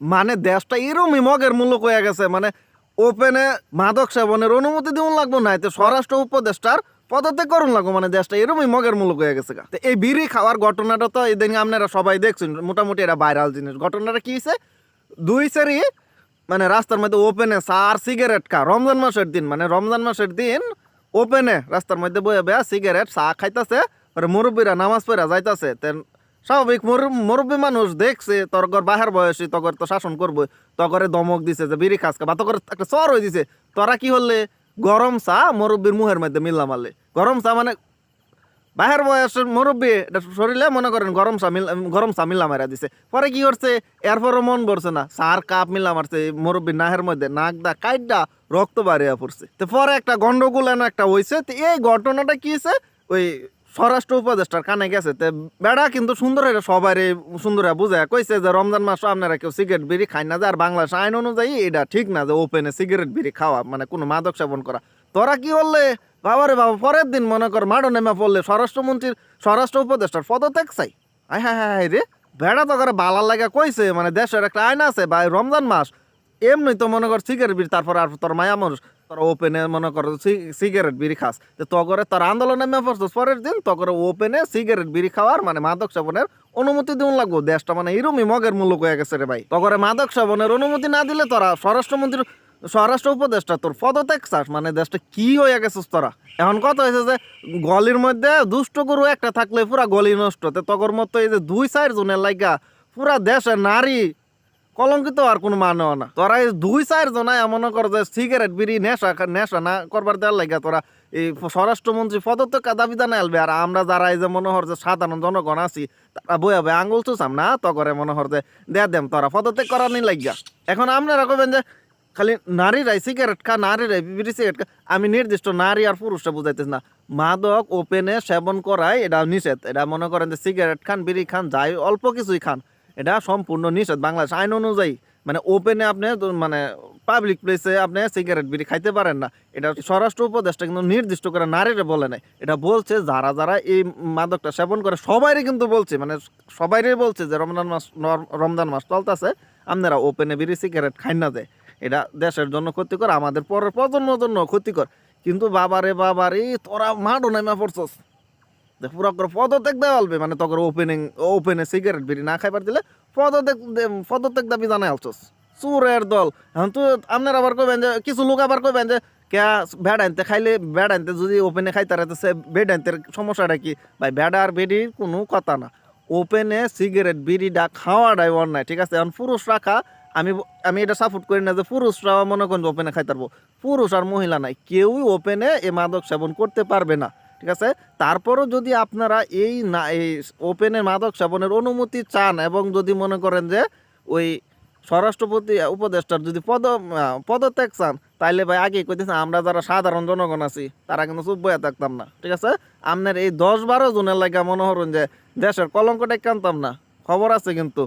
মানে দেশটা এরমই মগের মূল্য হয়ে গেছে মানে ওপেনে মাদক সেবনের অনুমতি দিউন লাগবো না এতে স্বরাষ্ট্র উপদেষ্টার পদত্যাগ করুন লাগবো মানে দেশটা এরমই মগের মূল্য হয়ে গেছে তো এই বিড়ি খাওয়ার ঘটনাটা তো এদিন আপনারা সবাই দেখছেন, মোটামুটি এটা ভাইরাল জিনিস। ঘটনাটা কি হয়েছে দুই সেরি মানে রাস্তার মধ্যে ওপেনে সার সিগারেট খা, রমজান মাসের দিন মানে রমজান মাসের দিন ওপেনে রাস্তার মধ্যে বয়ে বেয়া সিগারেট চা খাইতাছে পরে মুরব্বীরা নামাজ পড়া যাইতাছে, তেন স্বাভাবিক মুর- মুরব্বী মানুষ দেখছে তোর ঘর বাহার বয়সী, তগর তো শাসন করব, তগরে দমক দিছে যে বিড়ি খাসকা বা তগর একটা চর হয়ে দিছে, তোরা কি হলে? গরম চা মুরব্বীর মুহের মধ্যে মিল্লা মারলে। গরম চা মানে বাহের বয়সের মুরব্বী শরীরে মনে করেন গরম চা মিল গরম চা মিল্লা মারা দিছে। পরে কি করছে? এরপরও মন পড়ছে না, চার কাপ মিল্লা মারছে মুরব্বী নাহের মধ্যে নাক দা কাইডা রক্ত বাড়িয়া পড়ছে। তো পরে একটা গন্ডগোল একটা হয়েছে তো এই ঘটনাটা কি হয়েছে ওই স্বরাষ্ট্র উপদেষ্টার কানে গেছে তে বেড়া কিন্তু সুন্দর এটা সবাই সুন্দর বুঝায়। কইছে যে রমজান মাস আপনারা কেউ সিগারেট, বিড়ি খাই না যে, আর বাংলাদেশ আইন অনুযায়ী এটা ঠিক না যে ওপেনে সিগারেট, বিড়ি খাওয়া মানে কোনো মাদক সেবন করা। তোরা কি বললে? বাবারে বাবা, পরের দিন মনে কর মাডো নেমে পড়লে স্বরাষ্ট্রমন্ত্রীর, স্বরাষ্ট্র উপদেষ্টার পদত্যাগ চাই। আয় হ্যাঁ হ্যাঁ রে। ভেড়া তো করে বালার লাগা কইছে মানে দেশের একটা আইন আছে বা রমজান মাস এমনি তো মনে কর সিগারেট বিড়ি তারপর আর তোর মায়া মানুষ, তোর ওপেনে মনে কর সিগারেট বিড়ি খাস। তো তগরে তোর আন্দোলনে পড়ছিস, পরের দিন তগরে ওপেনে সিগারেট বিড়ি খাওয়ার মানে মাদক সেবনের অনুমতি দিন লাগবো। দেশটা মানে এরমই মগের মূল্য হয়ে গেছে রে ভাই। তগরে মাদক সেবনের অনুমতি না দিলে তোরা স্বরাষ্ট্রমন্ত্রীর স্বরাষ্ট্র উপদেষ্টা তোর পদত্যাগ চাস মানে দেশটা কি হয়ে গেছিস তোরা? এখন কথা হয়েছে যে গলির মধ্যে দুষ্ট গরু একটা থাকলে পুরা গলি নষ্ট। তো তগর মতো এই যে দুই চার জনের লাইগা পুরা দেশে নারী কলঙ্কিত আর কোনো মানে না। তোরা দুই চার জনায় মনে কর যে সিগারেট বিড়ি, নেশা নেশা না করবার দেওয়ার লাগা তোরা এই স্বরাষ্ট্রমন্ত্রী পদত্যাগ দাবি দানা এলবে আর আমরা যারা এই যে মনে হর যে সাধারণ জনগণ আছি, তারা বইয়া বই আঙুল চুষাম না? তো করে মনে হর যে দে দেম তোরা, পদত্যাগ করার নি লাগিয়া এখন আপনারা কবেন যে খালি নারীরাই সিগারেট খা, নারীরাই বিড়ি সিগারেট খা, আমি নির্দিষ্ট নারী আর পুরুষটা বুঝাইতেছ না। মাদক, ওপেনে সেবন করাই, এটা নিষেধ। এটা মনে করেন যে সিগারেট খান, বিড়ি খান, যাই, অল্প কিছুই খান। এটা সম্পূর্ণ নিষেধ। বাংলাদেশ আইন অনুযায়ী মানে ওপেনে আপনি মানে পাবলিক প্লেসে আপনি সিগারেট বিড়ি খাইতে পারেন না। এটা স্বরাষ্ট্র উপদেশটা কিন্তু নির্দিষ্ট করে নারীরে বলে নাই। এটা বলছে যারা যারা এই মাদকটা সেবন করে সবাইরই কিন্তু বলছে মানে সবাইরই বলছে যে রমজান মাস রমজান মাস চলতেছে, আপনারা ওপেনে বিড়ি সিগারেট খাই না যায় এটা দেশের জন্য ক্ষতিকর, আমাদের পরের প্রজন্মের জন্য ক্ষতিকর। কিন্তু বাবারে বাবারে, তোরা মাডো নেমে পড়ছস। পুরো করে মানে ওপেনিং সিগারেট বিড়ি না দিলে দল। এখন তো আপনার আবার কিছু লোক আবার কইবেন যে কে বেড আনতে খাইলে বেড আনতে যদি ওপেনে খাইতে রাতে সে বেড আনতে সমস্যাটা কি? ভাই বেড আর বেডির কোনো কথা না। ওপেনে সিগারেট বিড়িটা খাওয়াটাই অন্যায়, ঠিক আছে? এখন পুরুষ রাখা আমি আমি এটা সাপোর্ট করি না যে পুরুষরা মনে করেন ওপেনে খাইতে পারব। পুরুষ আর মহিলা নাই, কেউই ওপেনে এ মাদক সেবন করতে পারবে না। ঠিক আছে? তারপরও যদি আপনারা এই না, এই ওপেনে মাদক সেবনের অনুমতি চান এবং যদি মনে করেন যে ওই স্বরাষ্ট্রপতি, উপদেষ্টার যদি পদ পদত্যাগ চান, তাইলে ভাই আগে কইতেছে আমরা যারা সাধারণ জনগণ আছি, তারা কিন্তু চুপ বইয়া থাকতাম না, ঠিক আছে? আপনার এই দশ বারো জনের লাগা মনে হরুন যে দেশের কলঙ্কটা কানতাম না, খবর আছে কিন্তু।